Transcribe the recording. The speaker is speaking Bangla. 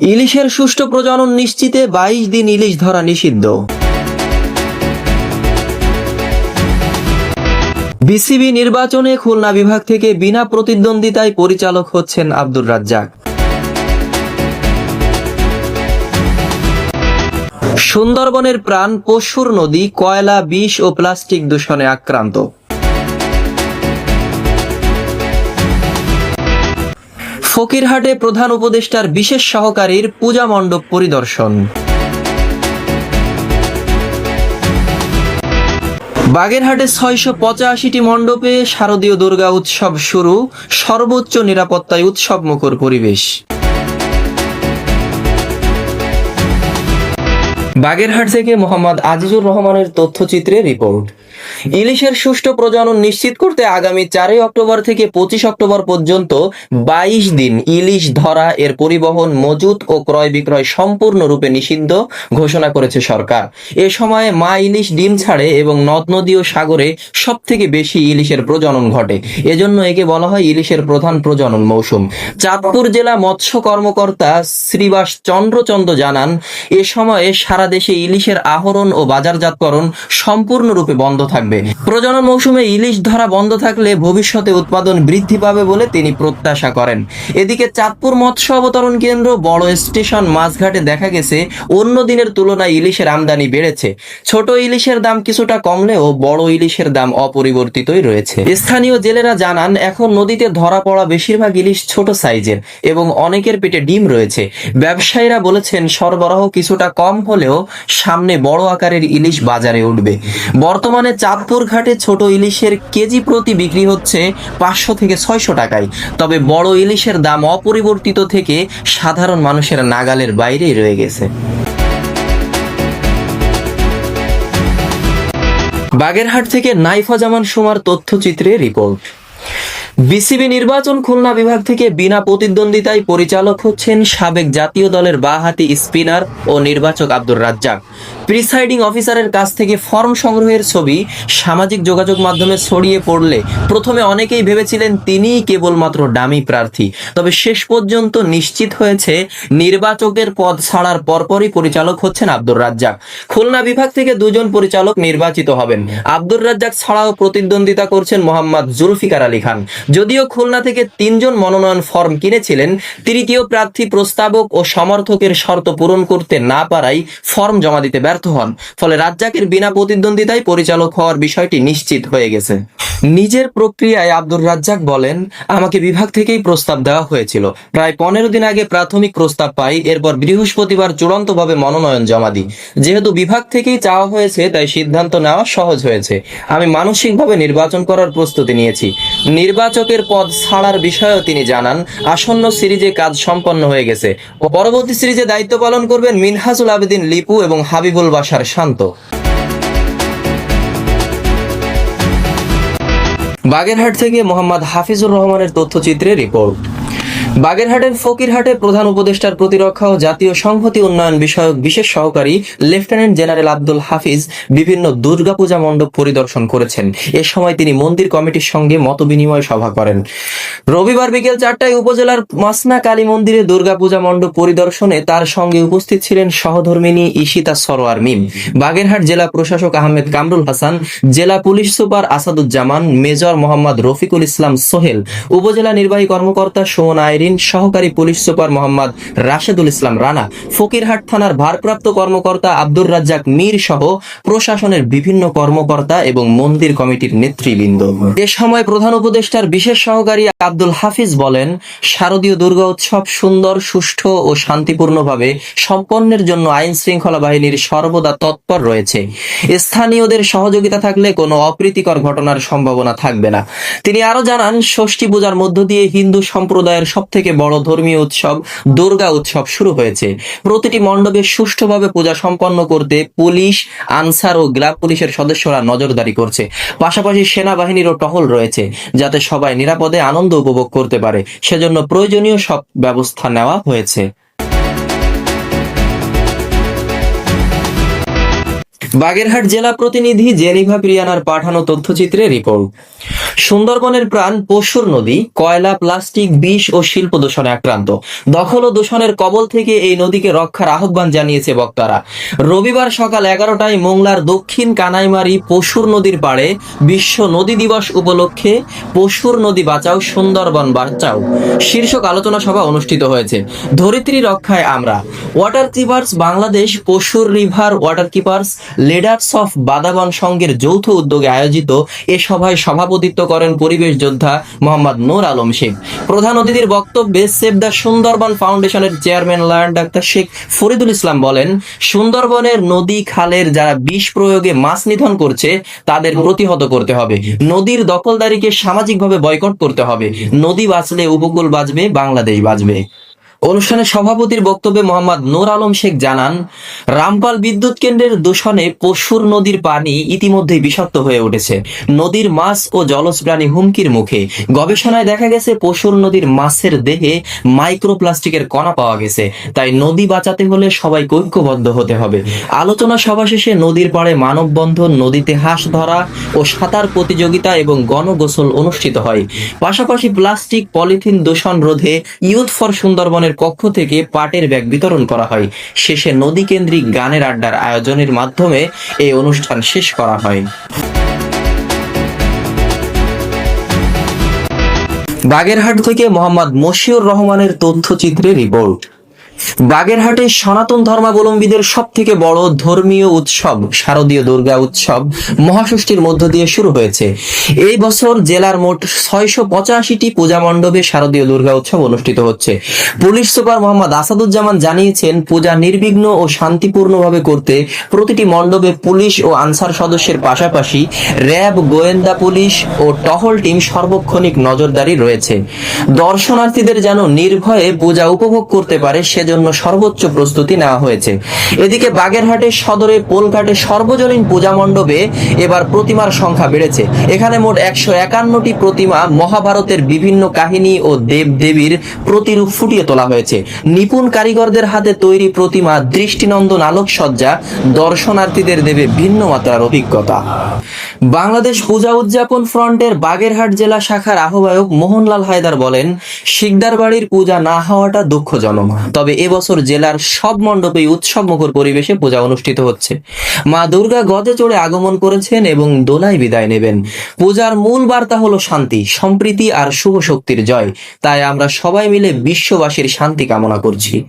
ইলিশের সুষ্ঠু প্রজনন নিশ্চিতে বাইশ দিন ইলিশ ধরা নিষিদ্ধ। বিসিবি নির্বাচনে খুলনা বিভাগ থেকে বিনা প্রতিদ্বন্দ্বিতায় পরিচালক হচ্ছেন আব্দুর রাজ্জাক। সুন্দরবনের প্রাণ পশুর নদী, কয়লা, বিষ ও প্লাস্টিক দূষণে আক্রান্ত। ফকিরহাটে প্রধান উপদেষ্টার বিশেষ সহকারীর পূজা মণ্ডপ পরিদর্শন। বাগেরহাটে ছয়শো পঁচাশিটি মণ্ডপে শারদীয় দুর্গা উৎসব শুরু, সর্বোচ্চ নিরাপত্তায় উৎসব মুখর পরিবেশ। বাগেরহাট থেকে মোহাম্মদ আজিজুর রহমানের তথ্যচিত্রে রিপোর্ট। ইলিশের সুষ্ঠু প্রজনন নিশ্চিত করতে আগামী চারই অক্টোবর থেকে পঁচিশ অক্টোবর পর্যন্ত বাইশ দিন ইলিশ ধরা, এর পরিবহন মজুত ও ক্রয় বিক্রয় সম্পূর্ণরূপে নিষিদ্ধ ঘোষণা করেছে সরকার। এ সময় মা ইলিশ ডিম ছাড়ে এবং নদ, নদী ও সাগরে সব থেকে বেশি ইলিশের প্রজনন ঘটে। এজন্য একে বলা হয় ইলিশের প্রধান প্রজনন মৌসুম। চাঁদপুর জেলা মৎস্য কর্মকর্তা শ্রীবাস চন্দ্রচন্দ্র জানান, এ সময়ে সারা দেশে ইলিশের আহরণ ও বাজারজাতকরণ সম্পূর্ণরূপে বন্ধ থাকবে। প্রজনন মৌসুমে ইলিশ ধরা বন্ধ থাকলে ভবিষ্যতে উৎপাদন বৃদ্ধি পাবে বলে তিনি প্রত্যাশা করেন। এদিকে চাঁদপুর মৎস্য অবতরণ কেন্দ্র বড় স্টেশন মাছঘাটে দেখা গেছে, অন্য দিনের তুলনায় ইলিশের আমদানি বেড়েছে। ছোট ইলিশের দাম কিছুটা কমলেও বড় ইলিশের দাম অপরিবর্তিতই রয়েছে। স্থানীয় জেলেরা জানান, এখন নদীতে ধরা পড়া বেশিরভাগ ইলিশ ছোট সাইজের এবং অনেকের পেটে ডিম রয়েছে। ব্যবসায়ীরা বলেছেন, সরবরাহ কিছুটা কম হলেও সামনে বড় আকারের ইলিশ বাজারে উঠবে। বর্তমানে চাঁদপুর ঘাটে ছোট ইলিশের কেজি প্রতি বিক্রি হচ্ছে পাঁচশো থেকে ছয়শো টাকায়। তবে বড় ইলিশের দাম অপরিবর্তিত থেকে সাধারণ মানুষের নাগালের বাইরেই রয়ে গেছে। বাগেরহাট থেকে নাইফা জামান সুমার তথ্যচিত্রে রিপোর্ট। বিসিবি নির্বাচন খুলনা বিভাগ থেকে বিনা প্রতিদ্বন্দ্বিতায় পরিচালক হচ্ছেন সাবেক জাতীয় দলের বাহাতি স্পিনার ও নির্বাচক আব্দুর রাজ্জাক। প্রিসাইডিং অফিসারের কাছ থেকে ফর্ম সংগ্রহের ছবি সামাজিক যোগাযোগ মাধ্যমে ছড়িয়ে পড়লে প্রথমে অনেকেই ভেবেছিলেন তিনিই কেবলমাত্র ডামি প্রার্থী। তবে শেষ পর্যন্ত নিশ্চিত হয়েছে নির্বাচকের পদ ছাড়ার পরপরই পরিচালক হচ্ছেন আব্দুর রাজ্জাক। খুলনা বিভাগ থেকে দুজন পরিচালক নির্বাচিত হবেন। আব্দুর রাজ্জাক ছাড়াও প্রতিদ্বন্দ্বিতা করছেন মোহাম্মদ জুলফিকার আলী খান। যদিও খুলনা থেকে তিনজন মনোনয়ন ফর্ম কিনেছিলেন, তৃতীয় প্রার্থী প্রস্তাবক ও সমর্থকের শর্ত পূরণ করতে না পারায় ফর্ম জমা দিতে ব্যর্থ হন। ফলে রাজ্জাকের বিনা প্রতিদ্বন্দ্বিতায় পরিচালক হওয়ার বিষয়টি নিশ্চিত হয়ে গেছে। নিজের প্রক্রিয়ায় আব্দুর রাজ্জাক বলেন, আমাকে বিভাগ থেকেই প্রস্তাব দেওয়া হয়েছিল। প্রায় পনেরো দিন আগে প্রাথমিক প্রস্তাব পাই, এরপর বৃহস্পতিবার চূড়ান্তভাবে মনোনয়ন জমা দিই। যেহেতু বিভাগ থেকেই চাওয়া হয়েছে, তাই সিদ্ধান্ত নেওয়া সহজ হয়েছে। আমি মানসিকভাবে নির্বাচন করার প্রস্তুতি নিয়েছি। নির্বাচকের পদ ছাড়ার বিষয়েও তিনি জানান, আসন্ন সিরিজে কাজ সম্পন্ন হয়ে গেছে। পরবর্তী সিরিজে দায়িত্ব পালন করবেন মিনহাজুল আবেদিন লিপু এবং হাবিবুল বাসার শান্ত। বাগেরহাট থেকে মোহাম্মদ হাফিজুর রহমানের তথ্যচিত্রে রিপোর্ট। বাগেরহাটের ফকিরহাটে প্রধান উপদেষ্টার প্রতিরক্ষা ও জাতীয় সংহতি উন্নয়ন বিষয়ক বিশেষ সহকারী লেফটেন্যান্ট জেনারেল আব্দুল হাফিজ বিভিন্ন দুর্গাপূজা মণ্ডপ পরিদর্শন করেছেন। এ সময় তিনি মন্দির কমিটির সঙ্গে মতবিনিময় সভা করেন। রবিবার বিকেল চারটায় উপজেলার মাসনা কালী মন্দিরে দুর্গাপূজা মণ্ডপ পরিদর্শনে তার সঙ্গে উপস্থিত ছিলেন সহধর্মিনী ঈশিতা সরোয়ার মিম। বাগেরহাট জেলা প্রশাসক আহমেদ কামরুল হাসান, জেলা police super Asaduzzaman, major Mohammad Rafiqul Islam Sohel, উপজেলা নির্বাহী কর্মকর্তা সুমন আইরিন সহকারী পুলিশ সুপার মোহাম্মদ রাশেদুল ইসলাম রানা, ফকিরহাট থানার ভারপ্রাপ্ত কর্মকর্তা আব্দুর রাজ্জাক মীর সহ প্রশাসনের বিভিন্ন কর্মকর্তা এবং মন্দির কমিটির নেতৃবৃন্দ। এ সময় প্রধান উপদেষ্টার বিশেষ সহকারী আব্দুল হাফিজ বলেন, শারদীয় দুর্গা উৎসব সুন্দর, সুষ্ঠু ও শান্তিপূর্ণভাবে সম্পন্নের জন্য আইন শৃঙ্খলা বাহিনীর সর্বদা তৎপর রয়েছে। স্থানীয়দের সহযোগিতা থাকলে কোনো অপ্রীতিকর ঘটনার সম্ভাবনা থাকবে না। তিনি আরও জানান, ষষ্ঠী পূজার মধ্য দিয়ে হিন্দু সম্প্রদায়ের সব থেকে বড় ধর্মীয় উৎসব দুর্গা উৎসব শুরু হয়েছে। প্রতিটি মণ্ডপে সুষ্ঠুভাবে পূজা সম্পন্ন করতে পুলিশ, আনসার ও গ্রাম পুলিশের সদস্যরা নজরদারি করছে। পাশাপাশি সেনাবাহিনীরও টহল রয়েছে, যাতে সবাই নিরাপদে আনন্দ উপভোগ করতে পারে। সেজন্য প্রয়োজনীয় সব ব্যবস্থা নেওয়া হয়েছে। বাগেরহাট জেলা প্রতিনিধি জেনিভা প্রিয়ানার পাঠানো তথ্যচিত্রে রিপোর্ট। সুন্দরবনের প্রাণ পশুর নদী, কয়লা, প্লাস্টিক, বিষ ও শিল্প দূষণে আক্রান্ত। দখল ও দূষণের কবল থেকে এই নদীকে রক্ষার আহ্বান জানিয়েছে বক্তারা। রবিবার সকাল এগারোটায় মোংলার দক্ষিণ কানাইমারি পশুর নদীর পাড়ে বিশ্ব নদী দিবস উপলক্ষে পশুর নদী বাঁচাও সুন্দরবন বাঁচাও শীর্ষক আলোচনা সভা অনুষ্ঠিত হয়েছে। ধরিত্রী রক্ষায় আমরা। Water keepers Bangladesh Pashur river water keepers, leaders of Badabon সংঘের যৌথ উদ্যোগে আয়োজিত এ সভায় সভাপতিত্ব করেন পরিবেশ যোদ্ধা মোহাম্মদ নূর আলম শেখ। প্রধান অতিথির বক্তব্যে সেভ দ্য সুন্দরবন ফাউন্ডেশনের chairman lion doctor Sheikh Faridul Islam বলেন, সুন্দরবনের নদী খালের যারা বিষ প্রয়োগে মাছ নিধন করছে, তাদের প্রতিহত করতে হবে। নদীর দখলদারিকে সামাজিকভাবে বয়কট করতে হবে। নদী বাঁচলে উপকূল বাঁচবে, বাংলাদেশ বাঁচবে। অনুষ্ঠানে সভাপতির বক্তব্যে মোহাম্মদ নূর আলম শেখ জানান, রামপাল বিদ্যুৎ কেন্দ্রের দূষণে পশুর নদীর পানি ইতিমধ্যেই বিষাক্ত হয়ে উঠেছে। নদীর মাছ ও জলজ প্রাণী হুমকির মুখে। গবেষণায় দেখা গেছে, পশুর নদীর মাছের দেহে মাইক্রোপ্লাস্টিকের কণা পাওয়া গেছে। তাই নদী বাঁচাতে হলে সবাই ঐক্যবদ্ধ হতে হবে। আলোচনা সভা শেষে নদীর পাড়ে মানববন্ধন, নদীতে হাঁস ধরা ও সাঁতার প্রতিযোগিতা এবং গণগোসল অনুষ্ঠিত হয়। পাশাপাশি প্লাস্টিক, পলিথিন দূষণ রোধে ইউথ ফর সুন্দরবনের পক্ষ থেকে পাটের ব্যাগ বিতরণ করা হয়। শেষে নদী কেন্দ্রিক গানের আড্ডার আয়োজনের মাধ্যমে এই অনুষ্ঠান শেষ করা হয়। বাগেরহাট থেকে মোহাম্মদ মশিউর রহমানের তথ্যচিত্রে রিপোর্ট। বাগেরহাটে সনাতন ধর্মাবলম্বীদের সব থেকে বড় ধর্মীয় উৎসব, শারদীয় দুর্গা উৎসব মহাষষ্ঠীর মধ্য দিয়ে শুরু হয়েছে। এই বছর জেলার মোট ছয়শো পঁচাশিটি পূজা মণ্ডপে শারদীয় দুর্গা উৎসব অনুষ্ঠিত হচ্ছে। পুলিশ সুপার মোহাম্মদ আসাদুজ্জামান জানিয়েছেন, পূজা নির্বিঘ্ন ও শান্তিপূর্ণভাবে করতে প্রতিটি মণ্ডপে পুলিশ ও আনসার সদস্যের পাশাপাশি র্যাব, গোয়েন্দা পুলিশ ও টহল টিম সর্বক্ষণিক নজরদারি রয়েছে। দর্শনার্থীদের যেন নির্ভয়ে পূজা উপভোগ করতে পারে সেজন্য সর্বোচ্চ প্রস্তুতি নেওয়া হয়েছে। এদিকে বাগেরহাটের সদরে, পোলঘাটে সর্বজনীন পূজা মণ্ডপে এবার প্রতিমার সংখ্যা বেড়েছে। এখানে মোট একশো একান্নটি প্রতিমা মহাভারতের বিভিন্ন কাহিনী ও দেব দেবীর প্রতিরূপ ফুটিয়ে তোলা হয়েছে। নিপুণ কারিগরদের হাতে তৈরি প্রতিমা দৃষ্টিনন্দন আলোকসজ্জা দর্শনার্থীদের দেবে ভিন্ন মাত্রার অভিজ্ঞতা। বাংলাদেশ পূজা উদযাপন ফ্রন্টের বাগেরহাট জেলা শাখার আহ্বায়ক মোহনলাল হায়দার বলেন শিকদার বাড়ির পূজা না হওয়াটা দুঃখজনক। তবে এবছর জেলার সব মণ্ডপে উৎসব মুখর পরিবেশে পূজা অনুষ্ঠিত হচ্ছে। মা দুর্গা গজে চড়ে আগমন করেছেন এবং দোলায় বিদায় নেবেন। পূজার মূল বার্তা হলো শান্তি, সম্প্রীতি আর শুভ শক্তির জয়। তাই আমরা সবাই মিলে বিশ্ববাসীর শান্তি কামনা করছি।